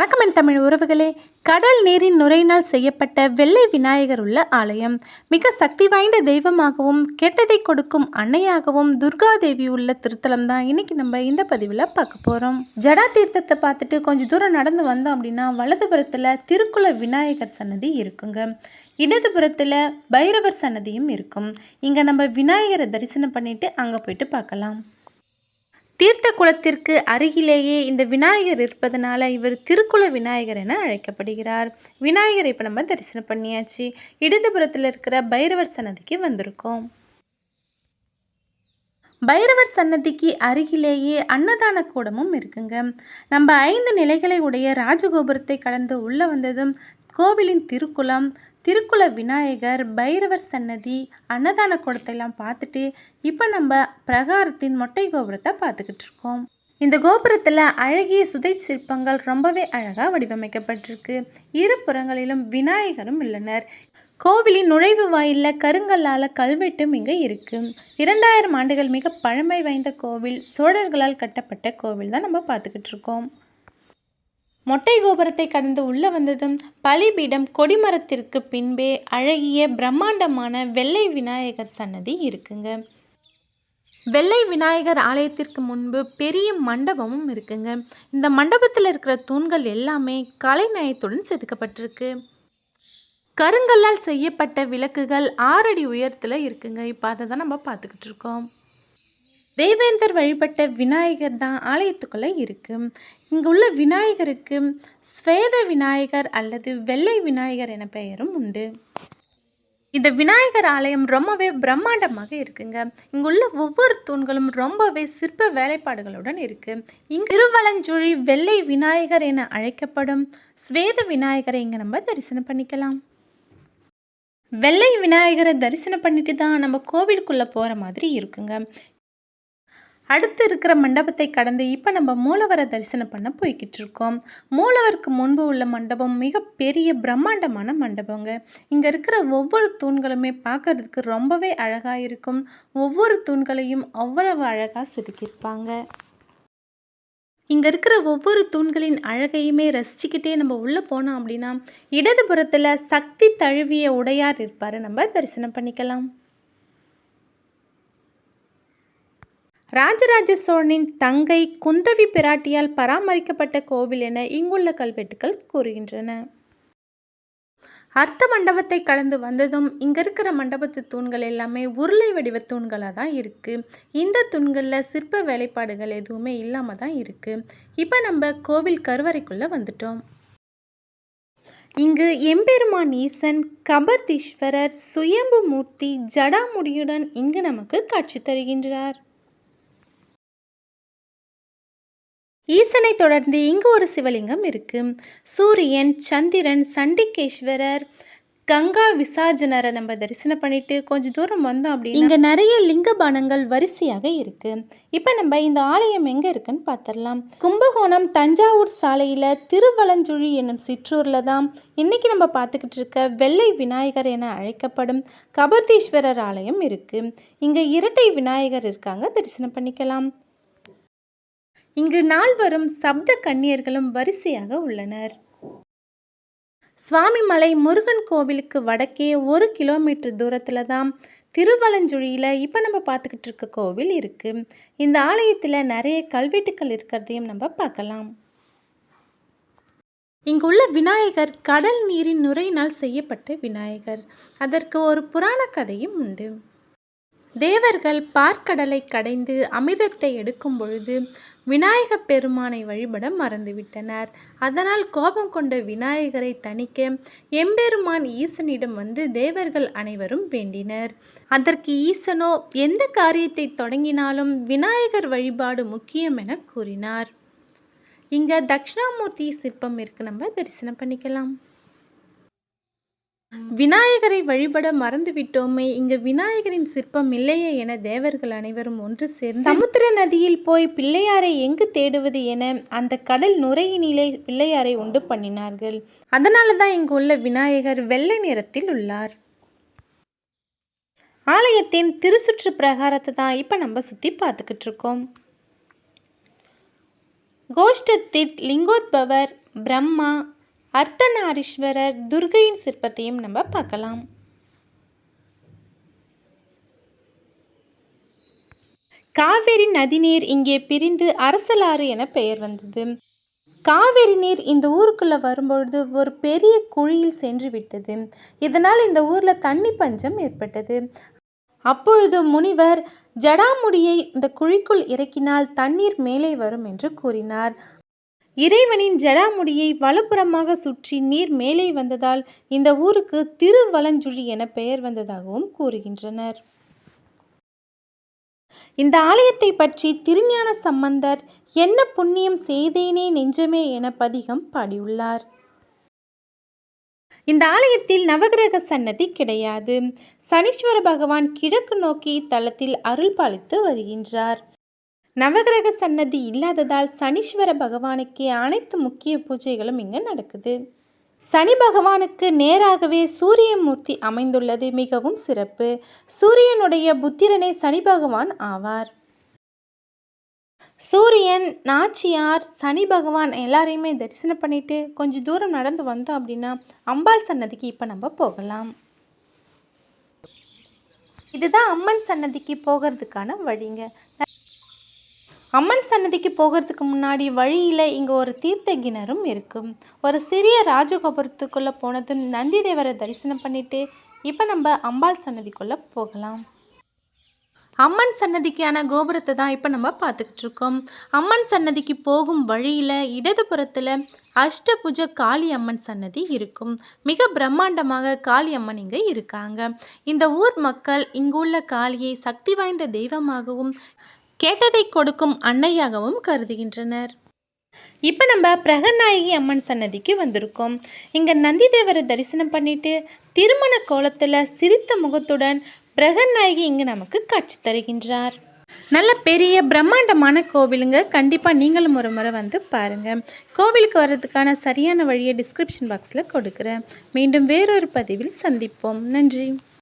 வணக்கம் என் தமிழ் உறவுகளே. கடல் நீரின் நுரையினால் செய்யப்பட்ட வெள்ளை விநாயகர் உள்ள ஆலயம். மிக சக்தி வாய்ந்த தெய்வமாகவும் கெட்டதை கொடுக்கும் அன்னையாகவும் துர்கா தேவி உள்ள திருத்தலம் தான் இன்னைக்கு நம்ம இந்த பதிவில் பார்க்க போகிறோம் ஜடா தீர்த்தத்தை பார்த்துட்டு கொஞ்சம் தூரம் நடந்து வந்தோம் அப்படின்னா வலதுபுறத்தில் திருக்குல விநாயகர் சன்னதி இருக்குங்க. இடதுபுறத்தில் பைரவர் சன்னதியும் இருக்கும். இங்கே நம்ம விநாயகரை தரிசனம் பண்ணிட்டு அங்கே போயிட்டு பார்க்கலாம். தீர்த்த குளத்திற்கு அருகிலேயே இந்த விநாயகர் இருப்பதனால இவர் திருக்குல விநாயகர் என அழைக்கப்படுகிறார். விநாயகரை இப்போ நம்ம தரிசனம் பண்ணியாச்சு. இடதுபுறத்தில் இருக்கிற பைரவர் சன்னதிக்கு வந்திருக்கோம். பைரவர் சன்னதிக்கு அருகிலேயே அன்னதான கூடமும் இருக்குங்க. நம்ம ஐந்து நிலைகளை உடைய ராஜகோபுரத்தை கடந்து உள்ளே வந்ததும் கோவிலின் திருக்குளம் திருக்குல விநாயகர் பைரவர் சன்னதி அன்னதான குடத்தையெல்லாம் பார்த்துட்டு இப்போ நம்ம பிரகாரத்தின் மொட்டை கோபுரத்தை பார்த்துக்கிட்டு இருக்கோம். இந்த கோபுரத்தில் அழகிய சுதை சிற்பங்கள் ரொம்பவே அழகாக வடிவமைக்கப்பட்டிருக்கு. இரு புறங்களிலும் விநாயகரும் உள்ளனர். கோவிலின் நுழைவு வாயிலில் கருங்கல்லால் கல்வெட்டும் இங்கே இருக்குது இரண்டாயிரம் ஆண்டுகள் மிக பழமை வாய்ந்த கோவில் சோழர்களால் கட்டப்பட்ட கோவில் தான் நம்ம பார்த்துக்கிட்டு இருக்கோம். மொட்டை கோபுரத்தை கடந்து உள்ளே வந்ததும் பலிபீடம் கொடிமரத்திற்கு பின்பே அழகிய பிரம்மாண்டமான வெள்ளை விநாயகர் சன்னதி இருக்குங்க. வெள்ளை விநாயகர் ஆலயத்திற்கு முன்பு பெரிய மண்டபமும் இருக்குங்க. இந்த மண்டபத்தில் இருக்கிற தூண்கள் எல்லாமே கலைநயத்துடன் செதுக்கப்பட்டிருக்கு. கருங்கல்லால் செய்யப்பட்ட விளக்குகள் ஆறடி உயரத்தில் இருக்குங்க. இப்போ அதை தான் நம்ம பார்த்துக்கிட்டு இருக்கோம். தேவேந்தர் வழிபட்ட விநாயகர் தான் ஆலயத்துக்குள்ளே இருக்குது இங்கே உள்ள விநாயகருக்கு ஸ்வேத விநாயகர் அல்லது வெள்ளை விநாயகர் என பெயரும் உண்டு. இந்த விநாயகர் ஆலயம் ரொம்பவே பிரம்மாண்டமாக இருக்குங்க. இங்குள்ள ஒவ்வொரு தூண்களும் ரொம்பவே சிற்ப வேலைப்பாடுகளுடன் இருக்கு. இங்கு திருவலஞ்சுழி வெள்ளை விநாயகர் என அழைக்கப்படும் ஸ்வேத விநாயகரை இங்கே நம்ம தரிசனம் பண்ணிக்கலாம். வெள்ளை விநாயகரை தரிசனம் பண்ணிட்டு தான் நம்ம கோவிலுக்குள்ளே போகிற மாதிரி இருக்குங்க. அடுத்து இருக்கிற மண்டபத்தை கடந்து இப்போ நம்ம மூலவரை தரிசனம் பண்ண போய்கிட்டு இருக்கோம் மூலவருக்கு முன்பு உள்ள மண்டபம் மிக பெரிய பிரம்மாண்டமான மண்டபங்க. இங்கே இருக்கிற ஒவ்வொரு தூண்களுமே பார்க்கறதுக்கு ரொம்பவே அழகாக இருக்கும். ஒவ்வொரு தூண்களையும் அவ்வளவு அழகாக செதுக்கியிருப்பாங்க. இங்கே இருக்கிற ஒவ்வொரு தூண்களின் அழகையுமே ரசிச்சுக்கிட்டே நம்ம உள்ளே போனோம் அப்படின்னா இடதுபுறத்தில் சக்தி தழுவிய உடையார் இருப்பார். நம்ம தரிசனம் பண்ணிக்கலாம். ராஜராஜ சோழனின் தங்கை குந்தவி பிராட்டியால் பராமரிக்கப்பட்ட கோவில் என இங்குள்ள கல்வெட்டுக்கள் கூறுகின்றன. அர்த்த மண்டபத்தை கடந்து வந்ததும் இங்கே இருக்கிற மண்டபத்து தூண்கள் எல்லாமே உருளை வடிவ தூண்களாக தான் இருக்குது இந்த தூண்களில் சிற்ப வேலைப்பாடுகள் எதுவுமே இல்லாமல் தான் இருக்குது இப்போ நம்ம கோவில் கருவறைக்குள்ளே வந்துட்டோம். இங்கு எம்பெருமான் ஈசன் கபர்தீஸ்வரர் சுயம்பு மூர்த்தி ஜடாமுடியுடன் இங்கு நமக்கு காட்சி தருகின்றார். ஈசனை தொடர்ந்து இங்கு ஒரு சிவலிங்கம் இருக்குது சூரியன் சந்திரன் சண்டிகேஸ்வரர் கங்கா விசார்ஜனரை நம்ம தரிசனம் பண்ணிட்டு கொஞ்சம் தூரம் வந்தோம் அப்படின்னா இங்கே நிறைய லிங்க பானங்கள் வரிசையாக இருக்கு. இப்போ நம்ம இந்த ஆலயம் எங்கே இருக்குன்னு பார்த்துடலாம் கும்பகோணம் தஞ்சாவூர் சாலையில் திருவலஞ்சுழி என்னும் சிற்றூரில் தான் இன்னைக்கு நம்ம பார்த்துக்கிட்டு இருக்க வெள்ளை விநாயகர் என அழைக்கப்படும் கபர்தீஸ்வரர் ஆலயம் இருக்கு. இங்கே இரட்டை விநாயகர் இருக்காங்க தரிசனம் பண்ணிக்கலாம். இங்கு நால்வரும் சப்த கன்னியர்களும் வரிசையாக உள்ளனர். சுவாமிமலை முருகன் கோவிலுக்கு வடக்கே ஒரு கிலோமீட்டர் தூரத்தில் தான் திருவலஞ்சுழியில் இப்போ நம்ம பார்த்துக்கிட்டு இருக்க கோவில் இருக்குது இந்த ஆலயத்தில் நிறைய கல்வெட்டுக்கள் இருக்கிறதையும் நம்ம பார்க்கலாம். இங்குள்ள விநாயகர் கடல் நீரின் நுரையினால் செய்யப்பட்ட விநாயகர். அதற்கு ஒரு புராண கதையும் உண்டு. தேவர்கள் பார்க்கடலை கடைந்து அமிர்தத்தை எடுக்கும் பொழுது விநாயக பெருமானை வழிபட மறந்துவிட்டனர். அதனால் கோபம் கொண்ட விநாயகரை தணிக்க எம்பெருமான் ஈசனிடம் வந்து தேவர்கள் அனைவரும் வேண்டினர். அதற்கு ஈசனோ எந்த காரியத்தை தொடங்கினாலும் விநாயகர் வழிபாடு முக்கியம் என கூறினார். இங்கே தட்சிணாமூர்த்தி சிற்பம் இருக்கு. நம்ம தரிசனம் பண்ணிக்கலாம். விநாயகரை வழிபட மறந்துவிட்டோமே இங்கு விநாயகரின் சிற்பம் இல்லையே என தேவர்கள் அனைவரும் ஒன்று சேர்ந்து சமுத்திர நதியில் போய் பிள்ளையாரை எங்கு தேடுவது என அந்த கடல் நுரையினிலே பிள்ளையாரை உண்டு பண்ணினார்கள். அதனால தான் இங்கு உள்ள விநாயகர் வெள்ளை நிறத்தில் உள்ளார். ஆலயத்தின் திருசுற்று பிரகாரத்தை தான் இப்போ நம்ம சுற்றி பார்த்துக்கிட்டு இருக்கோம். கோஷ்டத்திட் லிங்கோத்பவர் பிரம்மா அர்த்தநாரீஸ்வரர் துர்கையின் சிற்பத்தையும் நம்ம பார்க்கலாம். காவேரி நதிநீர் இங்கே பிரிந்து அரசலாறு என பெயர் வந்தது. காவேரி நீர் இந்த ஊருக்குள்ளே வரும்பொழுது ஒரு பெரிய குழியில் சென்று விட்டது. இதனால் இந்த ஊரில் தண்ணி பஞ்சம் ஏற்பட்டது. அப்பொழுது முனிவர் ஜடாமுடியை இந்த குழிக்குள் இறக்கினால் தண்ணீர் மேலே வரும் என்று கூறினார். இறைவனின் ஜடாமுடியை வலப்புறமாக சுற்றி நீர் மேலே வந்ததால் இந்த ஊருக்கு திருவலஞ்சுழி என பெயர் வந்ததாகவும் கூறுகின்றனர். இந்த ஆலயத்தை பற்றி திருஞான சம்பந்தர் என்ன புண்ணியம் செய்தேனே நெஞ்சமே என பதிகம் பாடியுள்ளார். இந்த ஆலயத்தில் நவகிரக சன்னதி கிடையாது. சனீஸ்வர பகவான் கிழக்கு நோக்கி தளத்தில் அருள் பாலித்து வருகின்றார். நவகிரக சன்னதி இல்லாததால் சனீஸ்வர பகவானுக்கு அனைத்து முக்கிய பூஜைகளும் இங்கு நடக்குது. சனி பகவானுக்கு நேராகவே சூரியமூர்த்தி அமைந்துள்ளது மிகவும் சிறப்பு. சூரியனுடைய புத்திரனே சனி பகவான் ஆவார். சூரியன் நாச்சியார் சனி பகவான் எல்லாரையுமே தரிசனம் பண்ணிட்டு கொஞ்சம் தூரம் நடந்து வந்தோம் அப்படின்னா அம்பாள் சன்னதிக்கு இப்போ நம்ம போகலாம். இதுதான் அம்மன் சன்னதிக்கு போகிறதுக்கான வழிங்க. அம்மன் சன்னதிக்கு போகிறதுக்கு முன்னாடி வழியில் இங்கே ஒரு தீர்த்த கிணறும் இருக்கும். ஒரு சிறிய ராஜகோபுரத்துக்குள்ளே போனதும் நந்தி தேவரை தரிசனம் பண்ணிட்டு இப்போ நம்ம அம்பாள் சன்னதிக்குள்ளே போகலாம். அம்மன் சன்னதிக்கான கோபுரத்தை தான் இப்போ நம்ம பார்த்துக்கிட்டு இருக்கோம். அம்மன் சன்னதிக்கு போகும் வழியில் இடதுபுறத்தில் அஷ்டபுஜ காளி அம்மன் சன்னதி இருக்கும். மிக பிரம்மாண்டமாக காளி அம்மன் இங்கே இருக்காங்க. இந்த ஊர் மக்கள் இங்குள்ள காளியை சக்தி வாய்ந்த தெய்வமாகவும் கேட்டதை கொடுக்கும் அன்னையாகவும் கருதுகின்றனர். இப்போ நம்ம பிரகநாயகி அம்மன் சன்னதிக்கு வந்திருக்கோம். இங்கே நந்தி தேவரை தரிசனம் பண்ணிட்டு திருமண கோலத்தில் சிரித்த முகத்துடன் பிரகநாயகி இங்கே நமக்கு காட்சி தருகின்றார். நல்ல பெரிய பிரம்மாண்டமான கோவிலுங்க. கண்டிப்பாக நீங்களும் ஒரு முறை வந்து பாருங்கள் கோவிலுக்கு வர்றதுக்கான சரியான வழியை டிஸ்கிரிப்ஷன் பாக்ஸில் கொடுக்குறேன். மீண்டும் வேறொரு பதிவில் சந்திப்போம். நன்றி.